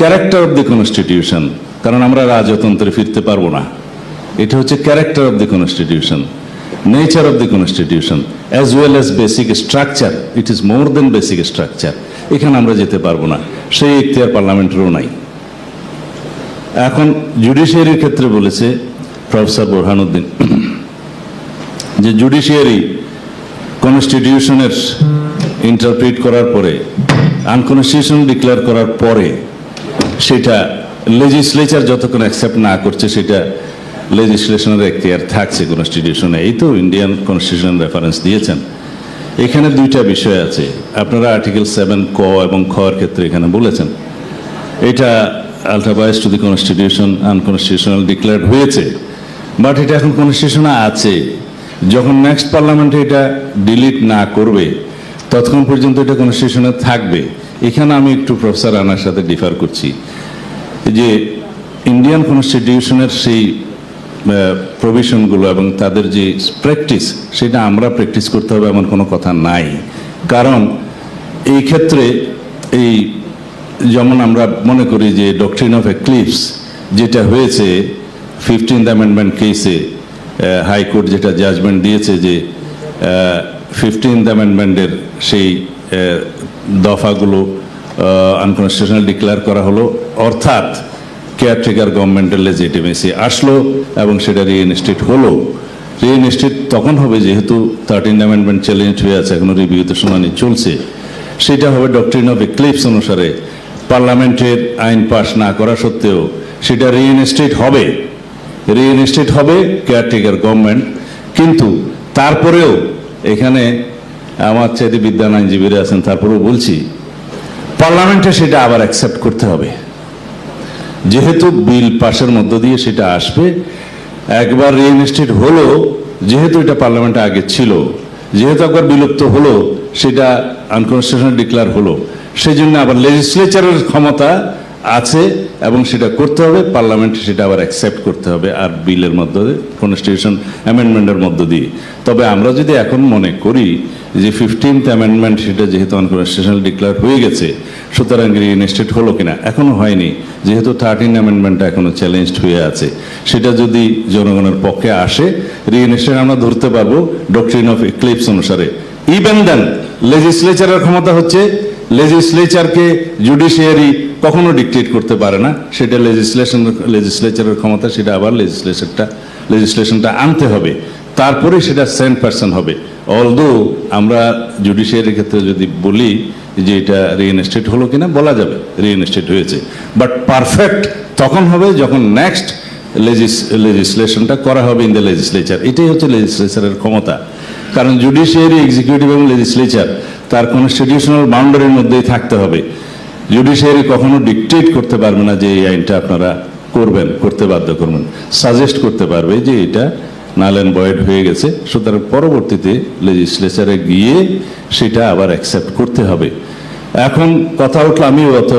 Character of the constitution কারণ আমরা রাজতন্ত্রে ফিরতে পারব না। এটা হচ্ছে character of the constitution nature of the constitution as well as basic structure it is more than basic structure এখানে আমরা যেতে পারব না, সেই ইখতিয়ার পার্লামেন্টেরও নাই। এখন জুডিশিয়ারির ক্ষেত্রে বলেছে প্রফেসর বোরহানুদ্দিন যে জুডিশিয়ারি কনস্টিটিউশনের ইন্টারপ্রিট করার পরে আনকনস্টিটিউশন ডিক্লেয়ার করার পরে সেটা লেজিসলেচার যতক্ষণ অ্যাকসেপ্ট না করছে, সেটা লেজিসলেশনের এখতিয়ার থাকছে কনস্টিটিউশনে এই তো ইন্ডিয়ান কনস্টিটিউশন রেফারেন্স দিয়েছেন। এখানে দুইটা বিষয় আছে। আপনারা আর্টিকেল সেভেন ক এবং খ এর ক্ষেত্রে এখানে বলেছেন। এটা ultra vires to the constitution unconstitutional declared হয়েছে। বাট এটা এখন কনস্টিটিউশনে আছে। যখন নেক্সট পার্লামেন্টে এটা ডিলিট না করবে, ততক্ষণ পর্যন্ত এটা কনস্টিটিউশনে থাকবে। এখানে আমি একটু প্রফেসর আনার সাথে ডিফার করছি। যে ইন্ডিয়ান কনস্টিটিউশনের সেই প্রভিশনগুলো এবং তাদের যে প্র্যাকটিস সেটা আমরা প্র্যাকটিস করতে হবে এমন কোনো কথা নাই। কারণ এই ক্ষেত্রে এই যেমন আমরা মনে করি যে ডক্ট্রিন অফ এক্লিপস যেটা হয়েছে ফিফটিন্থ অ্যামেন্ডমেন্ট কেসে হাইকোর্ট যেটা জাজমেন্ট দিয়েছে যে ফিফটিন্থ অ্যামেন্ডমেন্টের সেই দফাগুলো আনকনস্টিটিউশনাল ডিক্লেয়ার করা হলো। অর্থাৎ কেয়ারটেকার গভর্নমেন্টের লেজিটিমেসি আসলো এবং সেটা রিইনস্টেট হলো। রিইনস্টেট তখন হবে যেহেতু থার্টিন অ্যামেন্ডমেন্ট চ্যালেঞ্জ হয়ে আছে, এখনও রিভিউতে শুনানি চলছে। সেটা হবে ডক্টরিন অফ এক্লিপস অনুসারে। পার্লামেন্টের আইন পাশ না করা সত্ত্বেও সেটা রিইনস্টেট হবে। রিইনস্টেট হবে কেয়ারটেকার গভর্নমেন্ট কিন্তু তারপরেও এখানে আমার চাইতে বিদ্যান আইনজীবীরা আছেন, তারপরেও বলছি, পার্লামেন্টে সেটা আবার অ্যাকসেপ্ট করতে হবে। যেহেতু বিল পাশের মধ্য দিয়ে সেটা আসবে, একবার রিইনস্টেট হলো, যেহেতু এটা পার্লামেন্টে আগে ছিল, যেহেতু একবার বিলুপ্ত হলো, সেটা আনকনস্টিটিউশনাল ডিক্লেয়ার হলো সেই জন্য আবার লেজিসলেচারের ক্ষমতা আছে এবং সেটা করতে হবে, পার্লামেন্টে সেটা আবার অ্যাকসেপ্ট করতে হবে আর বিলের মধ্য দিয়ে কনস্টিটিউশন অ্যামেন্ডমেন্টের মধ্য দিয়ে। তবে আমরা যদি এখন মনে করি যে ফিফটিন্থ অ্যামেন্ডমেন্ট সেটা যেহেতু আনকনস্টিটিউশনাল ডিক্লেয়ার হয়ে গেছে, সুতরাং রিইনস্টেট হলো কিনা এখনও হয়নি। যেহেতু থার্টিন অ্যামেন্ডমেন্টটা এখনও চ্যালেঞ্জড হয়ে আছে। সেটা যদি জনগণের পক্ষে আসে রিইনস্টেট আমরা ধরতে পারব ডক্ট্রিন অফ এক্লিপস অনুসারে। ইভেন দেন লেজিসলেচারের ক্ষমতা হচ্ছে লেজিসলেচারকে জুডিশিয়ারি কখনো ডিকটেট করতে পারে না। সেটা লেজিসলেশন লেজিসলেচারের ক্ষমতা, সেটা আবার লেজিসলেশনটা লেজিসলেশনটা আনতে হবে। তারপরে সেটা সেন্ট পার্সন হবে। অলদো আমরা জুডিশিয়ারির ক্ষেত্রে যদি বলি যে এটা রিইনস্টেট হলো কিনা, বলা যাবে রিইনস্টেট হয়েছে। বাট পারফেক্ট তখন হবে যখন নেক্সট লেজিস লেজিসলেশনটা করা হবে ইন দ্য লেজিসলেচার এটাই হচ্ছে লেজিসলেচারের ক্ষমতা। কারণ জুডিশিয়ারি এক্সিকিউটিভ এবং লেজিসলেচার তার কনস্টিটিউশনাল বাউন্ডারির মধ্যেই থাকতে হবে। জুডিশিয়ারি কখনো ডিকটেট করতে পারবে না যে এই আইনটা আপনারা করবেন, করতে বাধ্য করবেন। সাজেস্ট করতে পারবে যে এটা নালেন বয়েড হয়ে গেছে। সুতরাং পরবর্তীতে লেজিসলেচারে গিয়ে সেটা আবার অ্যাকসেপ্ট করতে হবে। এখন কথা উঠল, আমি অত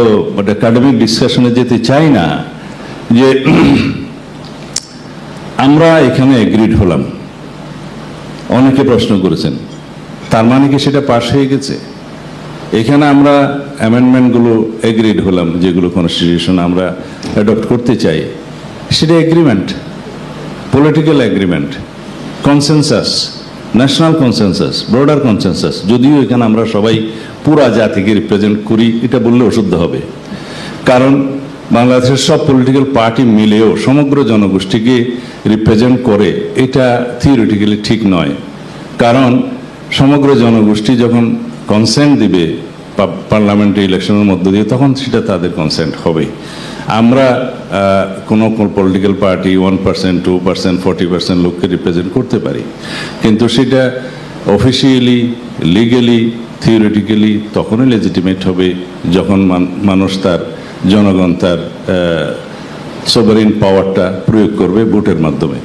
একাডেমিক ডিসকাশনে যেতে চাই না যে আমরা এখানে এগ্রিড হলাম। অনেকে প্রশ্ন করেছেন, তার মানে কি সেটা পাশ হয়ে গেছে? এখানে আমরা অ্যামেন্ডমেন্টগুলো এগ্রিড হলাম, যেগুলো কনস্টিটিউশন আমরা অ্যাডপ্ট করতে চাই। সেটা agreement political agreement consensus national consensus broader consensus যদিও এখানে আমরা সবাই পুরা জাতিকে রিপ্রেজেন্ট করি, এটা বললে অশুদ্ধ হবে। কারণ বাংলাদেশের সব পলিটিক্যাল পার্টি মিলেও সমগ্র জনগোষ্ঠীকে রিপ্রেজেন্ট করে, এটা থিওরিটিক্যালি ঠিক নয়। কারণ সমগ্র জনগোষ্ঠী যখন কনসেন্ট দিবে পার্লামেন্টারি ইলেকশনের মধ্য দিয়ে, তখন সেটা তাদের কনসেন্ট হবে আমরা কোনো political party one percent two percent forty percent লোককে রিপ্রেজেন্ট করতে পারি। কিন্তু সেটা অফিসিয়ালি লিগেলি থিওরিটিক্যালি তখনই লেজিটিমেট হবে যখন মান- মানুষ তার, জনগণ তার সোভারিন পাওয়ারটা প্রয়োগ করবে ভোটের মাধ্যমে।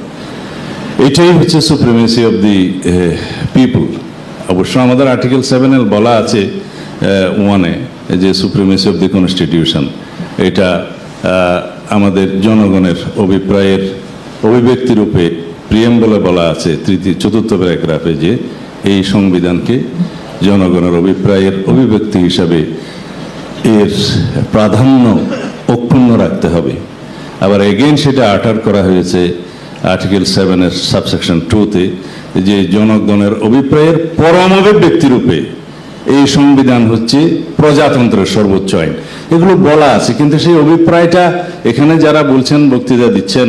এটাই হচ্ছে সুপ্রিমেসি অফ দি পিপুল অবশ্য আমাদের আর্টিকেল সেভেন এল বলা আছে ওয়ানে যে সুপ্রিমেসি অফ দি কনস্টিটিউশন এটা আমাদের জনগণের অভিপ্রায়ের অভিব্যক্তি রূপে প্রিয়েম্বলে বলা আছে, তৃতীয়, চতুর্থ প্যারাগ্রাফে যে এই সংবিধানকে জনগণের অভিপ্রায়ের অভিব্যক্তি হিসাবে এর প্রাধান্য অক্ষুণ্ণ রাখতে হবে। আবার এগেন সেটা আটার করা হয়েছে আর্টিকেল সেভেনের সাবসেকশন টুতে যে জনগণের অভিপ্রায়ের পরম ব্যক্তিরূপে এই সংবিধান হচ্ছে প্রজাতন্ত্রের সর্বোচ্চ আইন। এগুলো বলা আছে, কিন্তু সেই অভিপ্রায়টা এখানে যারা বলছেন, বক্তৃতা দিচ্ছেন,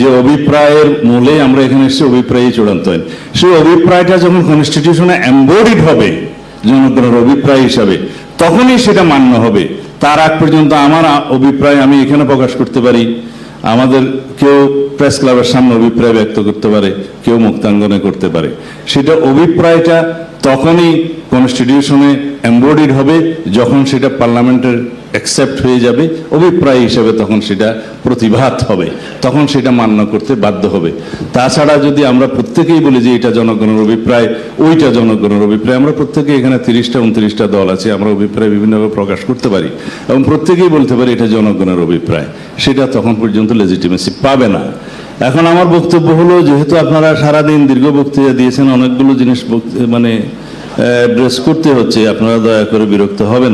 যে অভিপ্রায়ের মূলে আমরা এখানে এসেছি, অভিপ্রায়ই চূড়ান্ত আইন। সেই অভিপ্রায়টা যখন কনস্টিটিউশনে এম্বডিড হবে, জনগণের অভিপ্রায় হিসাবে, তখনই সেটা মান্য হবে। তার আগ পর্যন্ত আমার অভিপ্রায় আমি এখানে প্রকাশ করতে পারি। আমাদের কেউ প্রেস ক্লাবের সামনে অভিপ্রায় ব্যক্ত করতে পারে, কেউ মুক্তাঙ্গনে করতে পারে। সেটা অভিপ্রায়টা তখনই কনস্টিটিউশনে এম্বডিড হবে যখন সেটা পার্লামেন্টের অ্যাকসেপ্ট হয়ে যাবে, অভিপ্রায় হিসেবে তখন সেটা প্রতিভাত হবে, তখন সেটা মান্য করতে বাধ্য হবে। তাছাড়া যদি আমরা প্রত্যেকেই বলি যে এটা জনগণের অভিপ্রায়, ওইটা জনগণের অভিপ্রায়, আমরা প্রত্যেকে এখানে তিরিশটা, উনত্রিশটা দল আছে, আমরা অভিপ্রায় বিভিন্নভাবে প্রকাশ করতে পারি। এবং প্রত্যেকেই বলতে পারি এটা জনগণের অভিপ্রায়। সেটা তখন পর্যন্ত লেজিটিমেসি পাবে না এখন আমার বক্তব্য হলো, যেহেতু আপনারা সারাদিন দীর্ঘ বক্তৃতা দিয়েছেন, অনেকগুলো জিনিস মানে অ্যাড্রেস করতে হচ্ছে, আপনারা দয়া করে বিরক্ত হবেন।